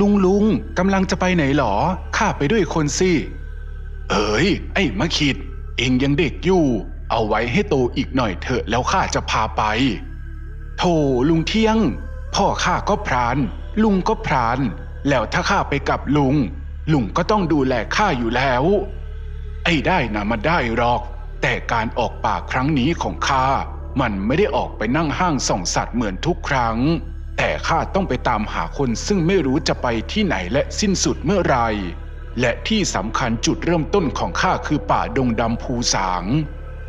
ลุงลุงกำลังจะไปไหนหรอ ข้าไปด้วยคนสิ เอ๋ย ไอ้มะขิด เองยังเด็กอยู่ เอาไว้ให้โตอีกหน่อยเถอะแล้วข้าจะพาไป โธ่ลุงเที่ยง พ่อข้าก็พราน ลุงก็พราน แล้วถ้าข้าไปกับลุง ลุงก็ต้องดูแลข้าอยู่แล้ว ไอ้ได้นะมันได้หรอก แต่การออกป่าครั้งนี้ของข้ามันไม่ได้ออกไปนั่งห้างส่องสัตว์เหมือนทุกครั้ง แต่ข้าต้องไปตามหาคนซึ่งไม่รู้จะไปที่ไหนและสิ้นสุดเมื่อไร และที่สำคัญจุดเริ่มต้นของข้าคือป่าดงดำภูสาง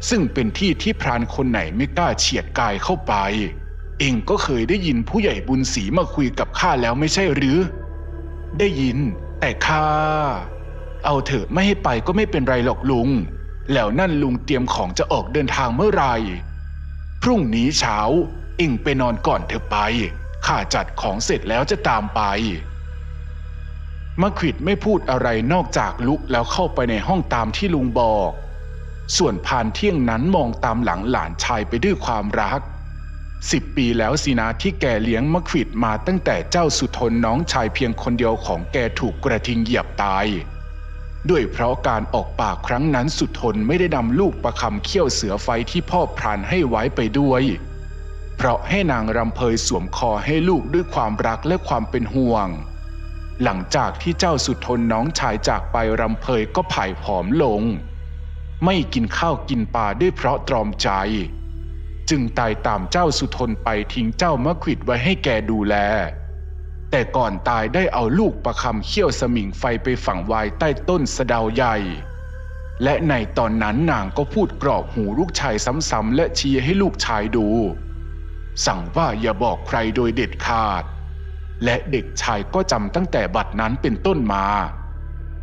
ซึ่งเป็นที่ที่พรานคนไหนไม่กล้าเฉียดกายเข้าไป เองก็เคยได้ยินผู้ใหญ่บุญศรีมาคุยกับข้าแล้วไม่ใช่หรือ ได้ยิน แต่ข้าเอาเถอะไม่ให้ไปก็ไม่เป็นไรหรอกลุง แล้วนั่นลุงเตรียมของจะออกเดินทางเมื่อไหร่ พรุ่งนี้เช้าเอ็งไปนอนก่อนเถอะไป ข้าจัดของเสร็จแล้วจะตามไปมะขิดไม่พูดอะไรนอกจากลุกแล้วเข้าไปในห้องตามที่ลุงบอก ส่วนพานเที่ยงนั้นมองตามหลังหลานชายไปด้วยความรักสิบปีแล้วสินะที่แกเลี้ยงมะขิดมาตั้งแต่เจ้าสุทนน้องชายเพียงคนเดียวของแกถูกกระทิงเหยียบตาย ด้วยเพราะการออกปากครั้งนั้นสุทนไม่ได้นำลูกประคำเขี้ยวเสือไฟที่พ่อพรานให้ไว้ไปด้วย เพราะให้นางรำเพยสวมคอให้ลูกด้วยความรักและความเป็นห่วง หลังจากที่เจ้าสุดทนน้องชายจากไปรำเพยก็ผ่ายผอมลง ไม่กินข้าวกินปลาด้วยเพราะตรอมใจ จึงตายตามเจ้าสุทนไปทิ้งเจ้ามะขิดไว้ให้แกดูแล แต่ก่อนตายได้เอาลูกประคำเขี้ยวสมิงไฟไปฝังไว้ใต้ต้นสะดาใหญ่และในตอนนั้นนางก็พูดกรอกหูลูกชายซ้ำๆและชี้ให้ลูกชายดู สั่งว่าอย่าบอกใครโดยเด็ดขาด และเด็กชายก็จำตั้งแต่บัดนั้นเป็นต้นมา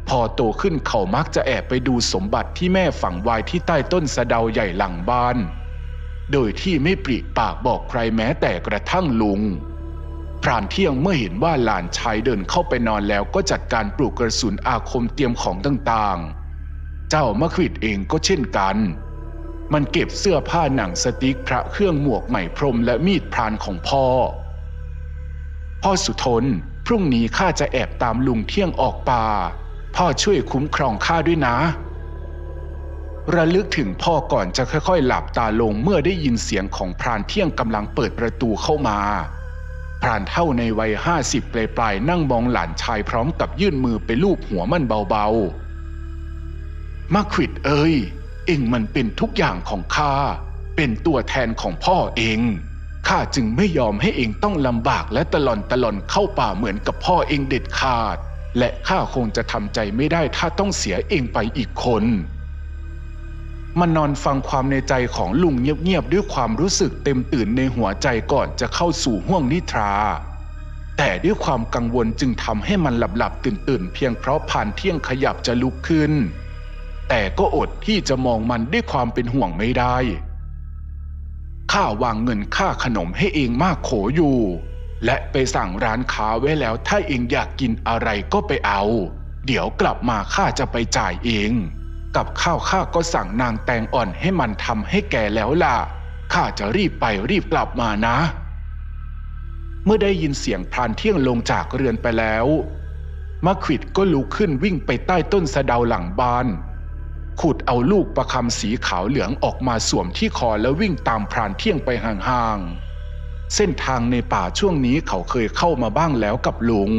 พอโตขึ้นเขามักจะแอบไปดูสมบัติที่แม่ฝังไว้ที่ใต้ต้นสะเดาใหญ่หลังบ้าน โดยที่ไม่ปริปากบอกใครแม้แต่กระทั่งลุงพรานเที่ยงเมื่อเห็นว่าหลานชายเดินเข้าไปนอนแล้วก็จัดการปลูกกระสุนอาคมเตรียมของต่างๆ เจ้ามะขวิดเองก็เช่นกัน มันเก็บเสื้อผ้าหนังสติ๊กพระเครื่องหมวกไหมพรมและมีดพรานของพ่อ พ่อสุทน พรุ่งนี้ข้าจะแอบตามลุงเที่ยงออกป่า พ่อช่วยคุ้มครองข้าด้วยนะ ระลึกถึงพ่อก่อนจะค่อยๆ หลับตาลงเมื่อได้ยินเสียงของพรานเที่ยงกำลังเปิดประตูเข้ามา พรานเท่าในวัยห้าสิบปลายๆนั่งมองหลานชายพร้อมกับยื่นมือไปลูบหัวมันเบาๆมาควิดเอ้ย เองมันเป็นทุกอย่างของข้า เป็นตัวแทนของพ่อเอง ข้าจึงไม่ยอมให้เองต้องลำบากและตลอนตลอนเข้าป่าเหมือนกับพ่อเองเด็ดขาด และข้าคงจะทำใจไม่ได้ถ้าต้องเสียเองไปอีกคนมันนอนฟังความในใจของลุงเงียบๆด้วยความรู้สึกเต็มตื่นในหัวใจก่อนจะเข้าสู่ห้วงนิทรา แต่ด้วยความกังวลจึงทำให้มันหลับๆตื่นๆเพียงเพราะผ่านเที่ยงขยับจะลุกขึ้น แต่ก็อดที่จะมองมันด้วยความเป็นห่วงไม่ได้ ข้าวางเงินค่าขนมให้เองมากโขอยู่ และไปสั่งร้านค้าไว้แล้วถ้าเองอยากกินอะไรก็ไปเอา เดี๋ยวกลับมาข้าจะไปจ่ายเอง กับข้าวข้าก็สั่งนางแตงอ่อนให้มันทำให้แกแล้วล่ะ ข้าจะรีบไปรีบกลับมานะ เมื่อได้ยินเสียงพรานเที่ยงลงจากเรือนไปแล้วมะขิดก็ลุกขึ้นวิ่งไปใต้ต้นสะเดาหลังบ้าน ขุดเอาลูกประคำสีขาวเหลืองออกมาสวมที่คอแล้ววิ่งตามพรานเที่ยงไปห่างๆ เส้นทางในป่าช่วงนี้เขาเคยเข้ามาบ้างแล้วกับลุง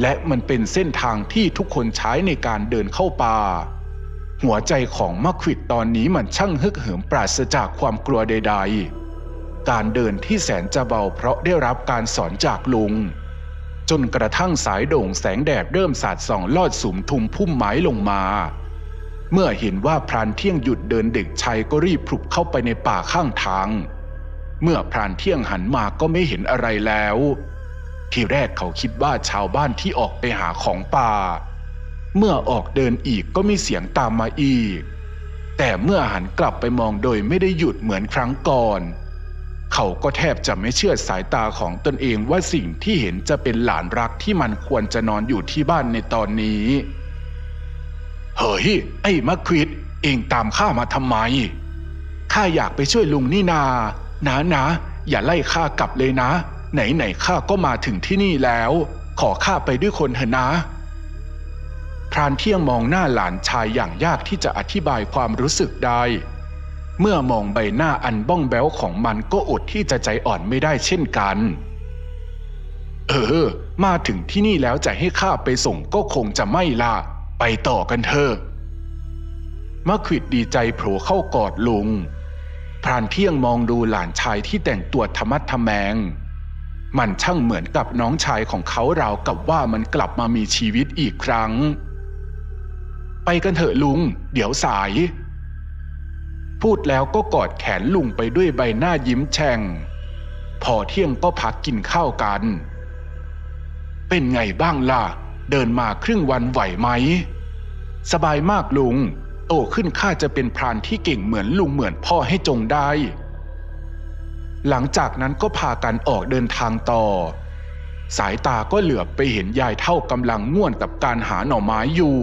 และมันเป็นเส้นทางที่ทุกคนใช้ในการเดินเข้าป่า หัวใจของมะขิดตอนนี้มันช่างฮึกเหิมปราศจากความกลัวใด ๆ การเดินที่แสนจะเบาเพราะได้รับการสอนจากลุงจนกระทั่งสายโด่งแสงแดดเริ่มสาดส่องลอดสุมทุมพุ่มไม้ลงมา เมื่อเห็นว่าพรานเที่ยงหยุดเดินเด็กชายก็รีบพลุบเข้าไปในป่าข้างทาง เมื่อพรานเที่ยงหันมาก็ไม่เห็นอะไรแล้ว ที่แรกเขาคิดว่าชาวบ้านที่ออกไปหาของป่า เมื่อออกเดินอีกก็มีเสียงตามมาอีก แต่เมื่อหันกลับไปมองโดยไม่ได้หยุดเหมือนครั้งก่อน เขาก็แทบจะไม่เชื่อสายตาของตนเองว่าสิ่งที่เห็นจะเป็นหลานรักที่มันควรจะนอนอยู่ที่บ้านในตอนนี้ เฮ้ย ไอ้มะควิดเองตามข้ามาทำไม ข้าอยากไปช่วยลุงนี่นา นะนะ อย่าไล่ข้ากลับเลยนะ ไหนไหนๆข้าก็มาถึงที่นี่แล้ว ขอข้าไปด้วยคนเถอะนะ พรานเที่ยงมองหน้าหลานชายอย่างยากที่จะอธิบายความรู้สึกได้ เมื่อมองใบหน้าอันบ้องแบ้วของมันก็อดที่จะใจอ่อนไม่ได้เช่นกัน เออ มาถึงที่นี่แล้วจะให้ข้าไปส่งก็คงจะไม่ละ ไปต่อกันเถอะมะขิดดีใจโผล่เข้ากอดลุง พรานเที่ยงมองดูหลานชายที่แต่งตัวธรรมัดทะแมง มันช่างเหมือนกับน้องชายของเขาราวกับว่ามันกลับมามีชีวิตอีกครั้ง ไปกันเถอะลุง เดี๋ยวสาย พูดแล้วก็กอดแขนลุงไปด้วยใบหน้ายิ้มแฉ่ง พอเที่ยงก็พักกินข้าวกัน เป็นไงบ้างล่ะ เดินมาครึ่งวันไหวไหม สบายมากลุง โตขึ้นข้าจะเป็นพรานที่เก่งเหมือนลุงเหมือนพ่อให้จงได้ หลังจากนั้นก็พากันออกเดินทางต่อ สายตาก็เหลือบไปเห็นยายเท่ากำลังง่วนกับการหาหน่อไม้อยู่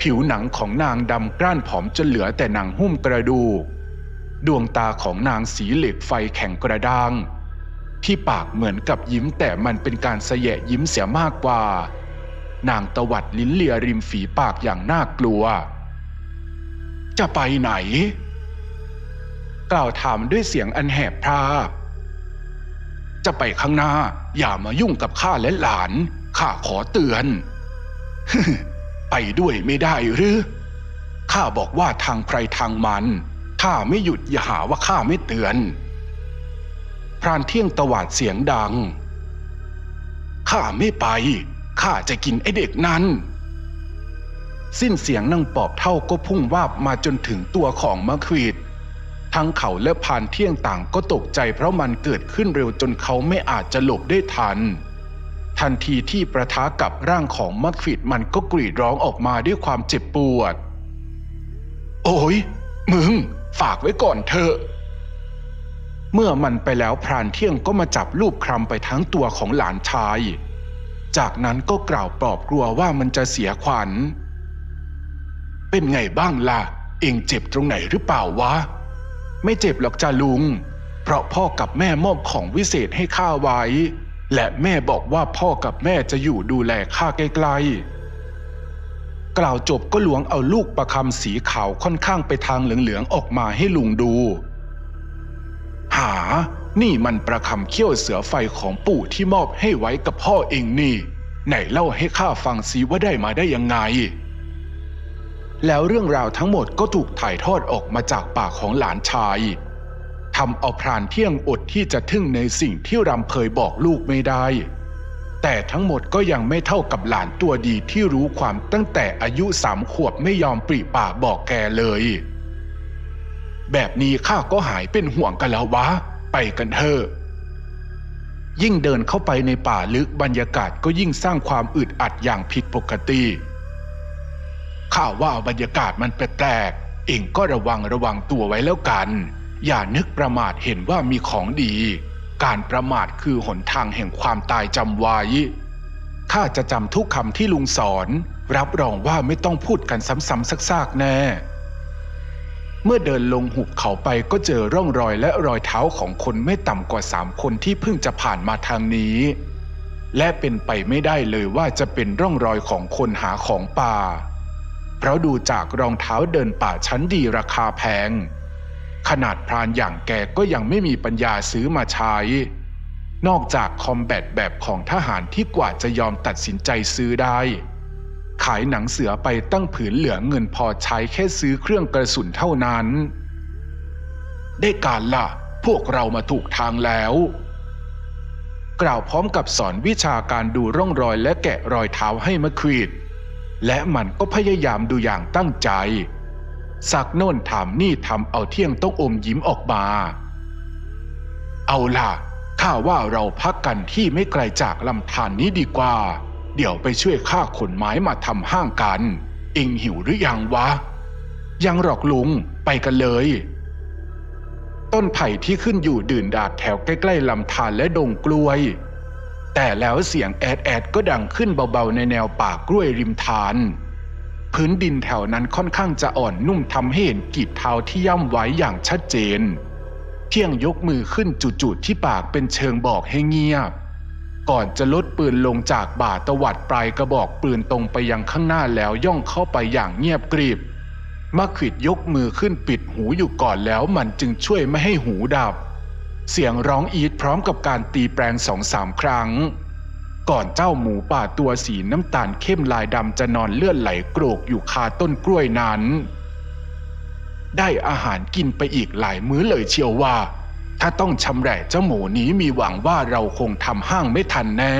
ผิวหนังของนางดำกร้านผอมจนเหลือแต่หนังหุ้มกระดูก ดวงตาของนางสีเหล็กไฟแข็งกระด้างที่ปากเหมือนกับยิ้มแต่มันเป็นการเสยะยิ้มเสียมากกว่า นางตวัดลิ้นเลียริมฝีปากอย่างน่ากลัว จะไปไหน กล่าวถามด้วยเสียงอันแหบพร่าจะไปข้างหน้า อย่ามายุ่งกับข้าและหลาน ข้าขอเตือน ไปด้วยไม่ได้หรือ ข้าบอกว่าทางใครทางมัน ข้าไม่หยุดอย่าหาว่าข้าไม่เตือน พรานเที่ยงตวาดเสียงดัง ข้าไม่ไป ข้าจะกินไอเด็กนั้น สิ้นเสียงนางปอบเท่าก็พุ่งวาบมาจนถึงตัวของมะขวีดทั้งเขาและพรานเที่ยงต่างก็ตกใจเพราะมันเกิดขึ้นเร็วจนเขาไม่อาจจะหลบได้ทัน ทันทีที่ประทะกับร่างของมะขวีดมันก็กรีดร้องออกมาด้วยความเจ็บปวด โอ้ย มึง ฝากไว้ก่อนเถอะ เมื่อมันไปแล้วพรานเที่ยงก็มาจับลูบคลำไปทั้งตัวของหลานชาย จากนั้นก็กล่าวปลอบกลัวว่ามันจะเสียขวัญ เป็นไงบ้างล่ะ เองเจ็บตรงไหนหรือเปล่าวะ ไม่เจ็บหรอกจ้าลุง เพราะพ่อกับแม่มอบของวิเศษให้ข้าไว้ และแม่บอกว่าพ่อกับแม่จะอยู่ดูแลข้าใกล้ๆกล่าวจบก็หลวงเอาลูกประคำสีขาวค่อนข้างไปทางเหลืองๆออกมาให้ลุงดู หา นี่มันประคำเขี้ยวเสือไฟของปู่ที่มอบให้ไว้กับพ่อเองนี่ ไหนเล่าให้ข้าฟังสิว่าได้มาได้ยังไง แล้วเรื่องราวทั้งหมดก็ถูกถ่ายทอดออกมาจากปากของหลานชายทำเอาพรานเที่ยงอดที่จะทึ่งในสิ่งที่รำเคยบอกลูกไม่ได้ แต่ทั้งหมดก็ยังไม่เท่ากับหลานตัวดีที่รู้ความตั้งแต่อายุสามขวบไม่ยอมปริปากบอกแกเลย แบบนี้ข้าก็หายเป็นห่วงกันแล้ววะ ไปกันเถอะยิ่งเดินเข้าไปในป่าลึกบรรยากาศก็ยิ่งสร้างความอึดอัดอย่างผิดปกติข้าว่าบรรยากาศมันแปลกๆเองก็ระวังระวังตัวไว้แล้วกัน อย่านึกประมาทเห็นว่ามีของดี การประมาทคือหนทางแห่งความตายจำไว้ข้าจะจำทุกคำที่ลุงสอน รับรองว่าไม่ต้องพูดกันซ้ำๆซากๆแน่ เมื่อเดินลงหุบเขาไปก็เจอร่องรอยและรอยเท้าของคนไม่ต่ำกว่าสามคนที่เพิ่งจะผ่านมาทางนี้ และเป็นไปไม่ได้เลยว่าจะเป็นร่องรอยของคนหาของป่า เพราะดูจากรองเท้าเดินป่าชั้นดีราคาแพง ขนาดพรานอย่างแกก็ยังไม่มีปัญญาซื้อมาใช้ นอกจากคอมแบทแบบของทหารที่กว่าจะยอมตัดสินใจซื้อได้ ขายหนังเสือไปตั้งผืนเหลือเงินพอใช้แค่ซื้อเครื่องกระสุนเท่านั้น ได้การละพวกเรามาถูกทางแล้ว กล่าวพร้อมกับสอนวิชาการดูร่องรอยและแกะรอยเท้าให้มะควีดและมันก็พยายามดูอย่างตั้งใจสักโน่นถามนี่ทำเอาเที่ยงต้องอมยิ้มออกมา เอาล่ะข้าว่าเราพักกันที่ไม่ไกลจากลำธารนนี้ดีกว่า เดี๋ยวไปช่วยข้าขนไม้มาทำห้างกันเองหิวหรือยังวะ ยังหรอกลุงไปกันเลย ต้นไผ่ที่ขึ้นอยู่ดื่นดาดแถวใกล้ๆลำธารและดงกล้วย แต่แล้วเสียงแอดแอดก็ดังขึ้นเบาๆในแนวป่ากล้วยริมทานพื้นดินแถวนั้นค่อนข้างจะอ่อนนุ่มทำให้เห็นกีบเท้าที่ย่ำไว้อย่างชัดเจน เที่ยงยกมือขึ้นจุดๆที่ปากเป็นเชิงบอกให้เงียบ ก่อนจะลดปืนลงจากบ่าตวัดปลายกระบอกปืนตรงไปยังข้างหน้าแล้วย่องเข้าไปอย่างเงียบกริบมะขวิดยกมือขึ้นปิดหูอยู่ก่อนแล้วมันจึงช่วยไม่ให้หูดับ เสียงร้องอีดพร้อมกับการตีแปลงสองสามครั้ง ก่อนเจ้าหมูป่าตัวสีน้ำตาลเข้มลายดำจะนอนเลือดไหลโกรกอยู่คาต้นกล้วยนั้น ได้อาหารกินไปอีกหลายมื้อเลยเชียวว่า ถ้าต้องชำแหละเจ้าหมูนี้มีหวังว่าเราคงทำห้างไม่ทันแน่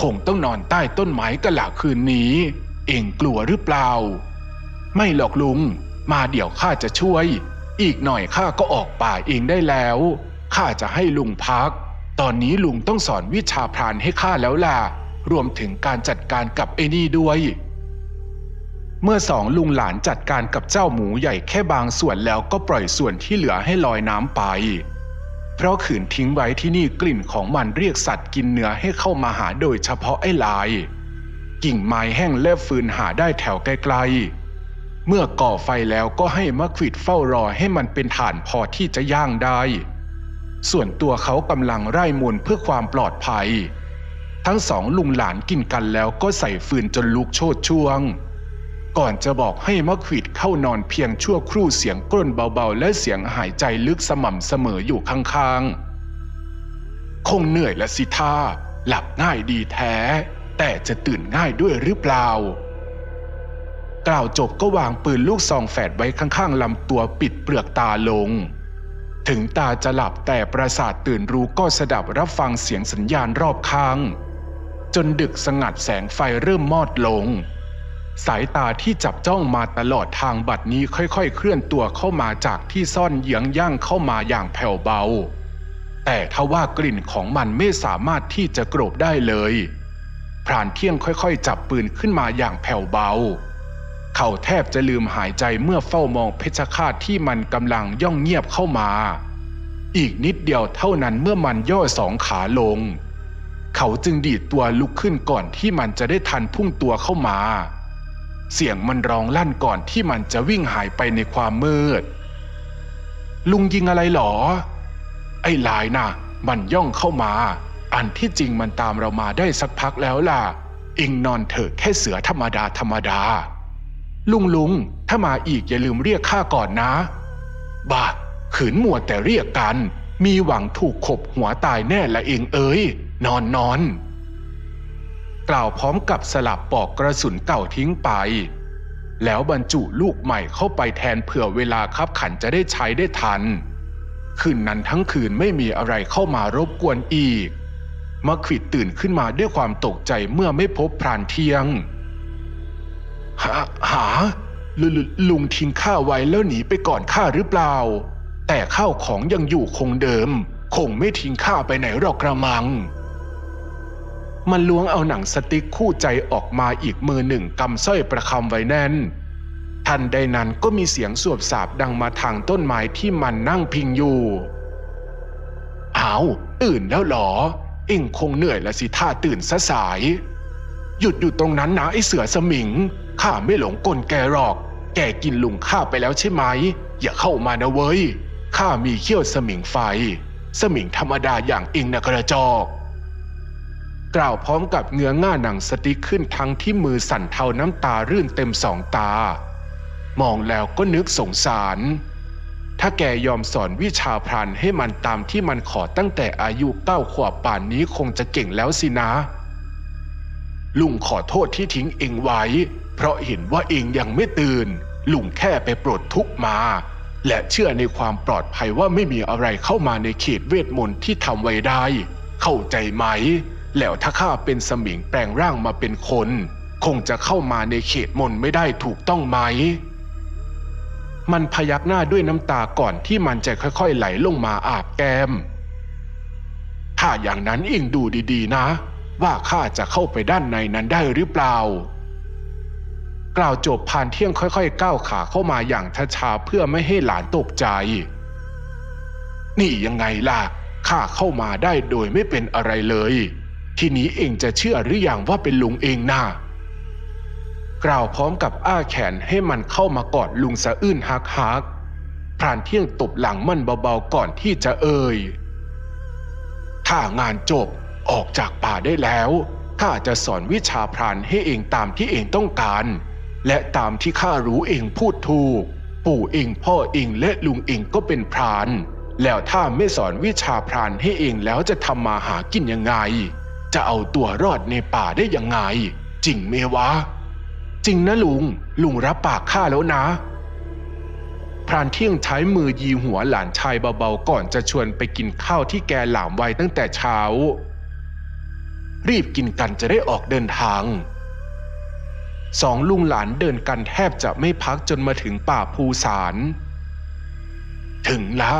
คงต้องนอนใต้ต้นไม้กันละคืนนี้ เองกลัวหรือเปล่า ไม่หรอกลุง มาเดี๋ยวข้าจะช่วย อีกหน่อยข้าก็ออกป่าเองได้แล้วข้าจะให้ลุงพัก ตอนนี้ลุงต้องสอนวิชาพรานให้ข้าแล้วล่ะ รวมถึงการจัดการกับไอ้นี่ด้วย เมื่อสองลุงหลานจัดการกับเจ้าหมูใหญ่แค่บางส่วนแล้วก็ปล่อยส่วนที่เหลือให้ลอยน้ำไป เพราะขืนทิ้งไว้ที่นี่กลิ่นของมันเรียกสัตว์กินเนื้อให้เข้ามาหาโดยเฉพาะไอ้ลาย กิ่งไม้แห้งและฟืนหาได้แถวไกลๆ เมื่อก่อไฟแล้วก็ให้มะขวิดเฝ้ารอให้มันเป็นฐานพอที่จะย่างได้ ส่วนตัวเขากำลังไร่มนเพื่อความปลอดภัย ทั้งสองลุงหลานกินกันแล้วก็ใส่ฟืนจนลุกโชดช่วง ก่อนจะบอกให้มะขวิดเข้านอนเพียงชั่วครู่เสียงกล้นเบาๆ และเสียงหายใจลึกสม่ำเสมออยู่ข้างๆ คงเหนื่อยละสิท่า หลับง่ายดีแท้ แต่จะตื่นง่ายด้วยหรือเปล่า กล่าวจบก็วางปืนลูกซองแฝดไว้ข้างๆลำตัวปิดเปลือกตาลง ถึงตาจะหลับแต่ประสาทตื่นรู้ก็สดับรับฟังเสียงสัญญาณรอบข้าง จนดึกสงัดแสงไฟเริ่มมอดลง สายตาที่จับจ้องมาตลอดทางบัดนี้ค่อยๆ เคลื่อนตัวเข้ามาจากที่ซ่อนเยื้องย่างเข้ามาอย่างแผ่วเบา แต่ทว่ากลิ่นของมันไม่สามารถที่จะกรบได้เลยพรานเที่ยงค่อยๆ จับปืนขึ้นมาอย่างแผ่วเบา เขาแทบจะลืมหายใจเมื่อเฝ้ามองเพชฌฆาตที่มันกำลังย่องเงียบเข้ามา อีกนิดเดียวเท่านั้นเมื่อมันย่อสองขาลง เขาจึงดีดตัวลุกขึ้นก่อนที่มันจะได้ทันพุ่งตัวเข้ามา เสียงมันร้องลั่นก่อนที่มันจะวิ่งหายไปในความมืด ลุงยิงอะไรหรอ ไอ้ลายนะ่ะ มันย่องเข้ามา อันที่จริงมันตามเรามาได้สักพักแล้วล่ะเองนอนเถอะแค่เสือธรรมดาธรรมดา ลุงลุงถ้ามาอีกอย่าลืมเรียกข้าก่อนนะ บ้าขืนมัวแต่เรียกกัน มีหวังถูกขบหัวตายแน่ละเองเอ้ย นอนนอน กล่าวพร้อมกับสลับปอกกระสุนเก่าทิ้งไป แล้วบรรจุลูกใหม่เข้าไปแทนเผื่อเวลาคับขันจะได้ใช้ได้ทัน คืนนั้นทั้งคืนไม่มีอะไรเข้ามารบกวนอีกมะขวิดตื่นขึ้นมาด้วยความตกใจเมื่อไม่พบพรานเทียง หาหาลลลุงทิ้งข้าไว้แล้วหนีไปก่อนข้าหรือเปล่า แต่ข้าวของยังอยู่คงเดิม คงไม่ทิ้งข้าไปไหนหรอกกระมัง มันล้วงเอาหนังสติ๊กคู่ใจออกมาอีกมือหนึ่งกำสร้อยประคำไว้แน่น ทันใดนั้นก็มีเสียงสวบสาบดังมาทางต้นไม้ที่มันนั่งพิงอยู่อ้าวตื่นแล้วหรอ เอ็งคงเหนื่อยละสิท่าตื่นซะสาย หยุดอยู่ตรงนั้นนะไอเสือสมิง ข้าไม่หลงกลแกหรอก แกกินลุงข้าไปแล้วใช่ไหม อย่าเข้ามานะเว้ย ข้ามีเขี้ยวสมิงไฟ สมิงธรรมดาอย่างเอ็งนะกระจอก กล่าวพร้อมกับเงื้อง่าหนังสติ๊กขึ้นทั้งที่มือสั่นเทาน้ำตารื่นเต็มสองตา มองแล้วก็นึกสงสาร ถ้าแกยอมสอนวิชาพรานให้มันตามที่มันขอตั้งแต่อายุเก้าขวบป่านนี้คงจะเก่งแล้วสินะ ลุงขอโทษที่ทิ้งเองไว้ เพราะเห็นว่าเองยังไม่ตื่น ลุงแค่ไปปลดทุกมา และเชื่อในความปลอดภัยว่าไม่มีอะไรเข้ามาในเขตเวทมนต์ที่ทำไว้ได้ เข้าใจไหม แล้วถ้าข้าเป็นสมิงแปลงร่างมาเป็นคน คงจะเข้ามาในเขตมนไม่ได้ถูกต้องไหม มันพยักหน้าด้วยน้ำตาก่อนที่มันจะค่อยๆไหลลงมาอาบแก้ม ถ้าอย่างนั้นเองดูดีๆนะ ว่าข้าจะเข้าไปด้านในนั้นได้หรือเปล่า กล่าวจบพานเที่ยงค่อยๆ ก้าวขาเข้ามาอย่างช้าๆเพื่อไม่ให้หลานตกใจ นี่ยังไงล่ะข้าเข้ามาได้โดยไม่เป็นอะไรเลย ทีนี้เองจะเชื่อหรืออยังว่าเป็นลุงเองนะกล่าวพร้อมกับอ้าแขนให้มันเข้ามากอดลุงสะอื้นฮักฮักพรานเที่ยงตบหลังมันเบาๆก่อนที่จะเอ่ย ถ้างานจบออกจากป่าได้แล้วข้าจะสอนวิชาพรานให้เองตามที่เองต้องการ และตามที่ข้ารู้เองพูดถูก ปู่เองพ่อเองและลุงเองก็เป็นพราน แล้วถ้าไม่สอนวิชาพรานให้เองแล้วจะทำมาหากินยังไง จะเอาตัวรอดในป่าได้ยังไง จริงไหมวะ จริงนะลุง ลุงรับปากข้าแล้วนะ พรานเที่ยงใช้มือยีหัวหลานชายเบาๆก่อนจะชวนไปกินข้าวที่แกหลามไว้ตั้งแต่เช้า รีบกินกันจะได้ออกเดินทางสองลุงหลานเดินกันแทบจะไม่พักจนมาถึงป่าภูสาร ถึงละ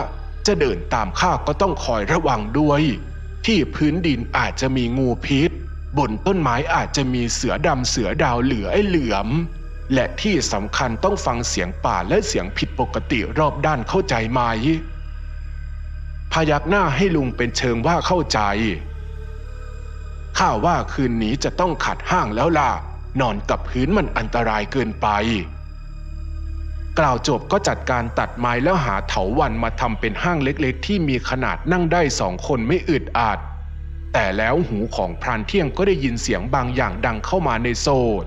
จะเดินตามข้าก็ต้องคอยระวังด้วย ที่พื้นดินอาจจะมีงูพิษ บนต้นไม้อาจจะมีเสือดำเสือดาวเหลือไอ้เหลือม และที่สำคัญต้องฟังเสียงป่าและเสียงผิดปกติรอบด้านเข้าใจไหมพยักหน้าให้ลุงเป็นเชิงว่าเข้าใจ ข้าว่าคืนนี้จะต้องขัดห้างแล้วล่ะ นอนกับพื้นมันอันตรายเกินไป กล่าวจบก็จัดการตัดไม้แล้วหาเถาวันมาทำเป็นห้างเล็กๆ ที่มีขนาดนั่งได้สองคนไม่อึดอัดแต่แล้วหูของพรานเที่ยงก็ได้ยินเสียงบางอย่างดังเข้ามาในโซด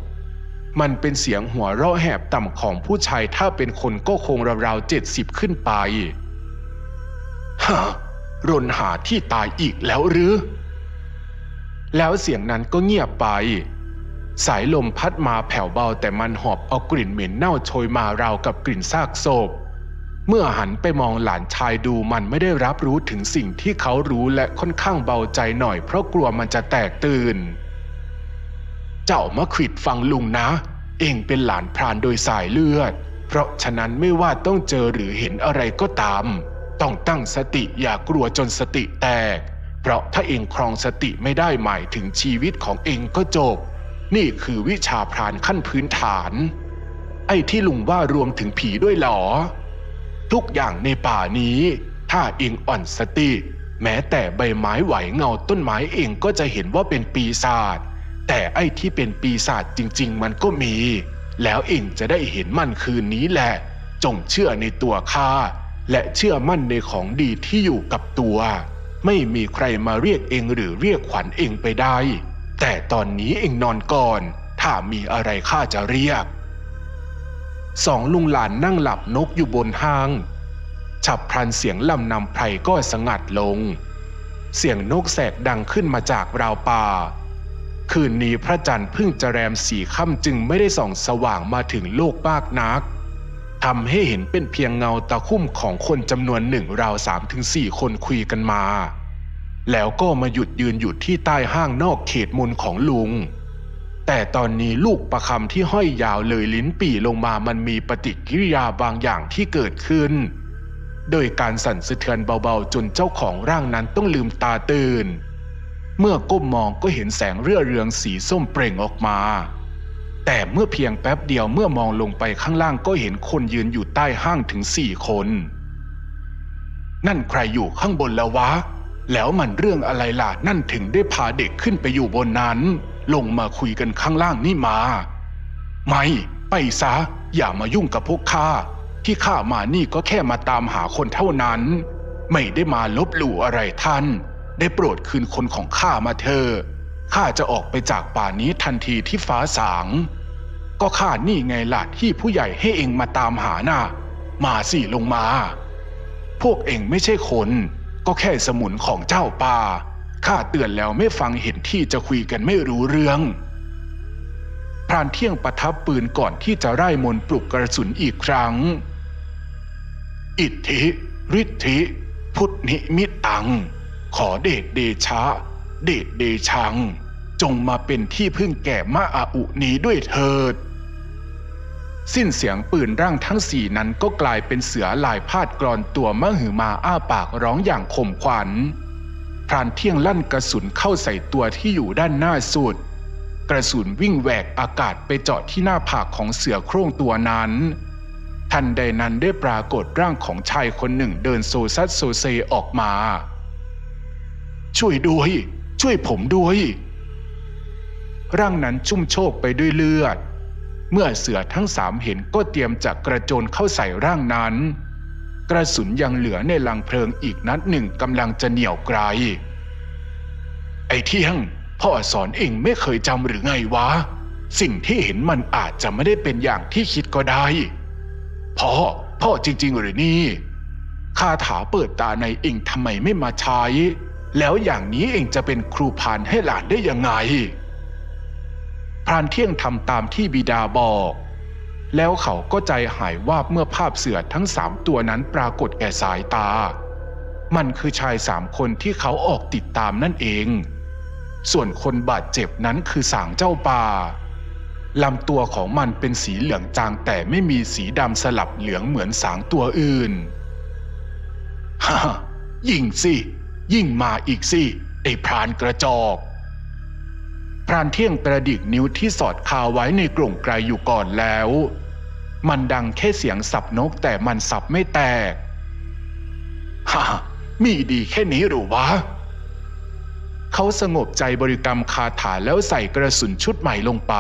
มันเป็นเสียงหัวเราะแหบต่ำของผู้ชายถ้าเป็นคนก็คงราวๆเจ็ดสิบขึ้นไปฮะรนหาที่ตายอีกแล้วหรือ แล้วเสียงนั้นก็เงียบไป สายลมพัดมาแผ่วเบาแต่มันหอบเอากลิ่นเหม็นเน่าโชยมาราวกับกลิ่นซากศพ เมื่อหันไปมองหลานชายดูมันไม่ได้รับรู้ถึงสิ่งที่เขารู้และค่อนข้างเบาใจหน่อยเพราะกลัวมันจะแตกตื่น เจ้ามะขิดฟังลุงนะ เองเป็นหลานพรานโดยสายเลือด เพราะฉะนั้นไม่ว่าต้องเจอหรือเห็นอะไรก็ตาม ต้องตั้งสติอย่ากลัวจนสติแตก เพราะถ้าเองครองสติไม่ได้หมายถึงชีวิตของเองก็จบ นี่คือวิชาพรานขั้นพื้นฐาน ไอ้ที่ลุงว่ารวมถึงผีด้วยหรอ ทุกอย่างในป่านี้ ถ้าเองอ่อนสติ แม้แต่ใบไม้ไหวเงาต้นไม้เองก็จะเห็นว่าเป็นปีศาจแต่ไอ้ที่เป็นปีศาจจริง ๆ มันก็มี แล้วเองจะได้เห็นมันคืนนี้แหละ จงเชื่อในตัวข้าและเชื่อมั่นในของดีที่อยู่กับตัว ไม่มีใครมาเรียกเองหรือเรียกขวัญเองไปได้ แต่ตอนนี้เองนอนก่อน ถ้ามีอะไรข้าจะเรียก สองลุงหลานนั่งหลับนกอยู่บนห้าง ฉับพลันเสียงลำนำไพรก็สงัดลง เสียงนกแสกดังขึ้นมาจากราวป่า คืนนี้พระจันทร์เพิ่งจะแรมสีค่ำจึงไม่ได้ส่องสว่างมาถึงโลกมากนักทำให้เห็นเป็นเพียงเงาตะคุ่มของคนจำนวนหนึ่งราวสามถึงสี่คนคุยกันมา แล้วก็มาหยุดยืนอยู่ที่ใต้ห้างนอกเขตมนของลุง แต่ตอนนี้ลูกประคำที่ห้อยยาวเลยลิ้นปี่ลงมามันมีปฏิกิริยาบางอย่างที่เกิดขึ้น โดยการสั่นสะเทือนเบาๆ จนเจ้าของร่างนั้นต้องลืมตาตื่น เมื่อก้มมองก็เห็นแสงเรื่อเรืองสีส้มเปล่งออกมาแต่เมื่อเพียงแป๊บเดียวเมื่อมองลงไปข้างล่างก็เห็นคนยืนอยู่ใต้ห้างถึงสี่คน นั่นใครอยู่ข้างบนแล้ววะ แล้วมันเรื่องอะไรล่ะนั่นถึงได้พาเด็กขึ้นไปอยู่บนนั้น ลงมาคุยกันข้างล่างนี่มา ไม่ ไปซะ อย่ามายุ่งกับพวกข้าที่ข้ามานี่ก็แค่มาตามหาคนเท่านั้น ไม่ได้มาลบหลู่อะไรท่าน ได้โปรดคืนคนของข้ามาเถอะข้าจะออกไปจากป่านี้ทันทีที่ฟ้าสาง ก็ข้านี่ไงล่ะที่ผู้ใหญ่ให้เองมาตามหาน่ะ มาสิลงมา พวกเองไม่ใช่คน ก็แค่สมุนของเจ้าป่าข้าเตือนแล้วไม่ฟังเห็นที่จะคุยกันไม่รู้เรื่อง พรานเที่ยงประทับปืนก่อนที่จะไล่มนปลุกกระสุนอีกครั้ง อิทธิฤทธิ พุทธิมิตตัง ขอเดชเดชะ เดชเดชัง จงมาเป็นที่พึ่งแก่มาอาอุนี้ด้วยเถิด สิ้นเสียงปืนร่างทั้งสี่นั้นก็กลายเป็นเสือลายพาดกรอนตัวมหือมาอ้าปากร้องอย่างข่มขวัญพรานเที่ยงลั่นกระสุนเข้าใส่ตัวที่อยู่ด้านหน้าสุด กระสุนวิ่งแหวกอากาศไปเจาะที่หน้าผากของเสือโคร่งตัวนั้นทันใดนั้นได้ปรากฏร่างของชายคนหนึ่งเดินโซซัดโซเซออกมา ช่วยด้วย ช่วยผมด้วย ร่างนั้นชุ่มโชกไปด้วยเลือด เมื่อเสือทั้งสามเห็นก็เตรียมจะกระโจนเข้าใส่ร่างนั้น กระสุนยังเหลือในลังเพลิงอีกนัดหนึ่งกำลังจะเหนี่ยวไกล ไอ้เที่ยงพ่อสอนเองไม่เคยจำหรือไงวะ สิ่งที่เห็นมันอาจจะไม่ได้เป็นอย่างที่คิดก็ได้ พ่อ พ่อจริง ๆ หรือนี่คาถาเปิดตาในเองทำไมไม่มาใช้ แล้วอย่างนี้เองจะเป็นครูพานให้หลานได้ยังไง พรานเที่ยงทำตามที่บิดาบอก แล้วเขาก็ใจหายวาบเมื่อภาพเสือทั้งสามตัวนั้นปรากฏแก่สายตา มันคือชายสามคนที่เขาออกติดตามนั่นเอง ส่วนคนบาดเจ็บนั้นคือสางเจ้าป่าลำตัวของมันเป็นสีเหลืองจางแต่ไม่มีสีดำสลับเหลืองเหมือนสางตัวอื่นฮ่ายิ่งสิ ยิ่งมาอีกสิไอ้พรานกระจอก พรานเที่ยงกระดิกนิ้วที่สอดคาไว้ในกล่งไกลอยู่ก่อนแล้ว มันดังแค่เสียงสับนกแต่มันสับไม่แตกฮ่ามีดีแค่นี้หรือวะ เขาสงบใจบริกรรมคาถาแล้วใส่กระสุนชุดใหม่ลงไป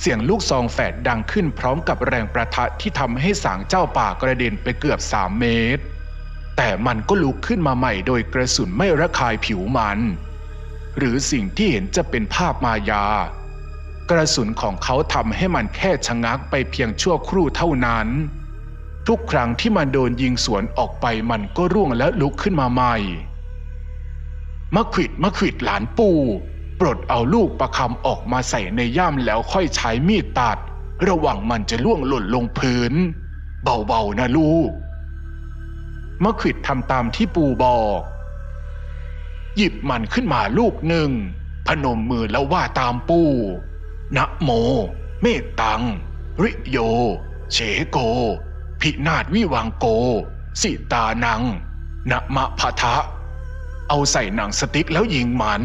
เสียงลูกซองแฝดดังขึ้นพร้อมกับแรงประทะที่ทำให้สางเจ้าป่ากระเด็นไปเกือบสามเมตร แต่มันก็ลุกขึ้นมาใหม่โดยกระสุนไม่ระคายผิวมัน หรือสิ่งที่เห็นจะเป็นภาพมายา กระสุนของเขาทำให้มันแค่ชะงักไปเพียงชั่วครู่เท่านั้น ทุกครั้งที่มันโดนยิงสวนออกไปมันก็ร่วงและลุกขึ้นมาใหม่มะขิดมะขิดหลานปู่ปลดเอาลูกประคำออกมาใส่ในย่ามแล้วค่อยใช้มีดตัด ระหว่างมันจะล่วงหล่นลงพื้น เบาๆนะลูกมะขิดทำตามที่ปู่บอก หยิบมันขึ้นมาลูกหนึ่ง พนมมือแล้วว่าตามปู่ นะโม เมตตัง ริโย เฉโก พินาศวิวังโก สิตานัง นะมะพะทะ เอาใส่หนังสติ๊กแล้วยิงมัน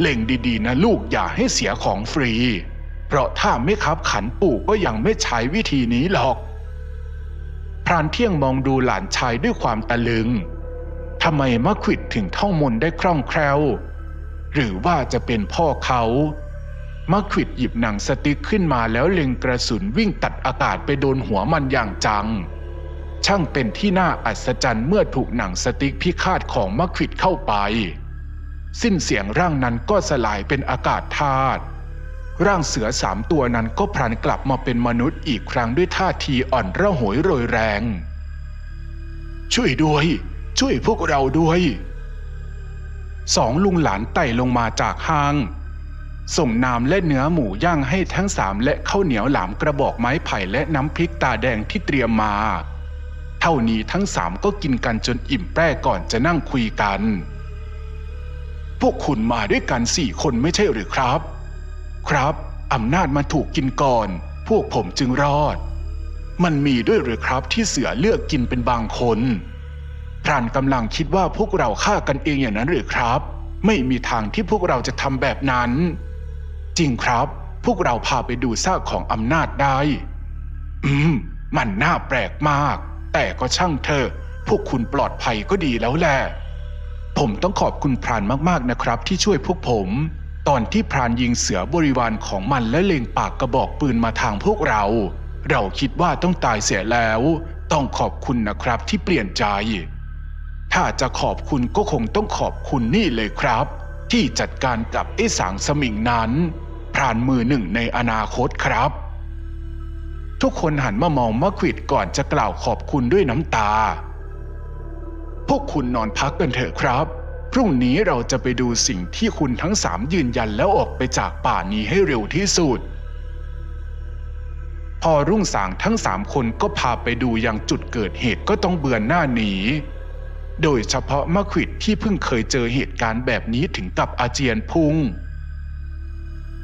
เล็งดีๆนะลูกอย่าให้เสียของฟรี เพราะถ้าไม่คับขันปู่ก็ยังไม่ใช้วิธีนี้หรอก พรานเที่ยงมองดูหลานชายด้วยความตะลึง ทำไมมะขิดถึงท่องมนต์ได้คล่องแคล่ว หรือว่าจะเป็นพ่อเขามะขิดหยิบหนังสติ๊กขึ้นมาแล้วเล็งกระสุนวิ่งตัดอากาศไปโดนหัวมันอย่างจัง ช่างเป็นที่น่าอัศจรรย์เมื่อถูกหนังสติ๊กพิฆาตของมะขิดเข้าไป สิ้นเสียงร่างนั้นก็สลายเป็นอากาศธาตุร่างเสือสามตัวนั้นก็พลันกลับมาเป็นมนุษย์อีกครั้งด้วยท่าทีอ่อนระหวยโรยแรง ช่วยด้วย ช่วยพวกเราด้วยสองลุงหลานไต่ลงมาจากห้าง ส่งน้ำและเนื้อหมูย่างให้ทั้งสามและข้าวเหนียวหลามกระบอกไม้ไผ่และน้ำพริกตาแดงที่เตรียมมา เท่านี้ทั้งสามก็กินกันจนอิ่มแปร่ก่อนจะนั่งคุยกัน พวกคุณมาด้วยกันสี่คนไม่ใช่หรือครับ ครับอำนาจมันถูกกินก่อน พวกผมจึงรอด มันมีด้วยหรือครับที่เสือเลือกกินเป็นบางคน พรานกำลังคิดว่าพวกเราฆ่ากันเองอย่างนั้นหรือครับ ไม่มีทางที่พวกเราจะทำแบบนั้น จริงครับ พวกเราพาไปดูซากของอำนาจได้ อืม มันน่าแปลกมาก แต่ก็ช่างเถอะพวกคุณปลอดภัยก็ดีแล้วแหละผมต้องขอบคุณพรานมากๆนะครับ ที่ช่วยพวกผม ตอนที่พรานยิงเสือบริวารของมันและเล็งปากกระบอกปืนมาทางพวกเรา เราคิดว่าต้องตายเสียแล้ว ต้องขอบคุณนะครับที่เปลี่ยนใจ ถ้าจะขอบคุณก็คงต้องขอบคุณนี่เลยครับ ที่จัดการกับไอ้สางสมิงนั้นพรานมือหนึ่งในอนาคตครับ ทุกคนหันมามองมะขวิดก่อนจะกล่าวขอบคุณด้วยน้ำตา พวกคุณนอนพักกันเถอะครับ พรุ่งนี้เราจะไปดูสิ่งที่คุณทั้งสามยืนยันแล้วออกไปจากป่านี้ให้เร็วที่สุดพพอรุ่งสางทั้งสามคนก็พาไปดูยังจุดเกิดเหตุก็ต้องเบือนหน้าหนี โดยเฉพาะมะขวิดที่เพิ่งเคยเจอเหตุการณ์แบบนี้ถึงกับอาเจียนพุง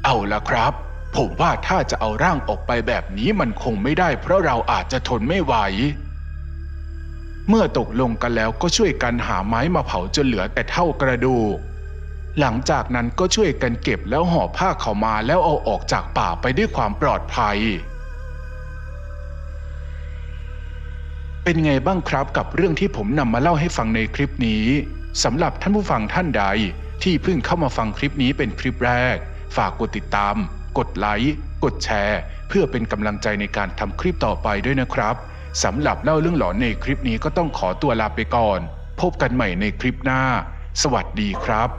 เอาละครับ ผมว่าถ้าจะเอาร่างออกไปแบบนี้มันคงไม่ได้เพราะเราอาจจะทนไม่ไหว เมื่อตกลงกันแล้วก็ช่วยกันหาไม้มาเผาจนเหลือแต่เท่ากระดูก หลังจากนั้นก็ช่วยกันเก็บแล้วห่อผ้าเขามาแล้วเอาออกจากป่าไปด้วยความปลอดภัย เป็นไงบ้างครับกับเรื่องที่ผมนำมาเล่าให้ฟังในคลิปนี้สำหรับท่านผู้ฟังท่านใด ที่เพิ่งเข้ามาฟังคลิปนี้เป็นคลิปแรก ฝากกดติดตาม กดไลค์กดแชร์ เพื่อเป็นกำลังใจในการทำคลิปต่อไปด้วยนะครับสำหรับเล่าเรื่องหลอนในคลิปนี้ก็ต้องขอตัวลาไปก่อน พบกันใหม่ในคลิปหน้า สวัสดีครับ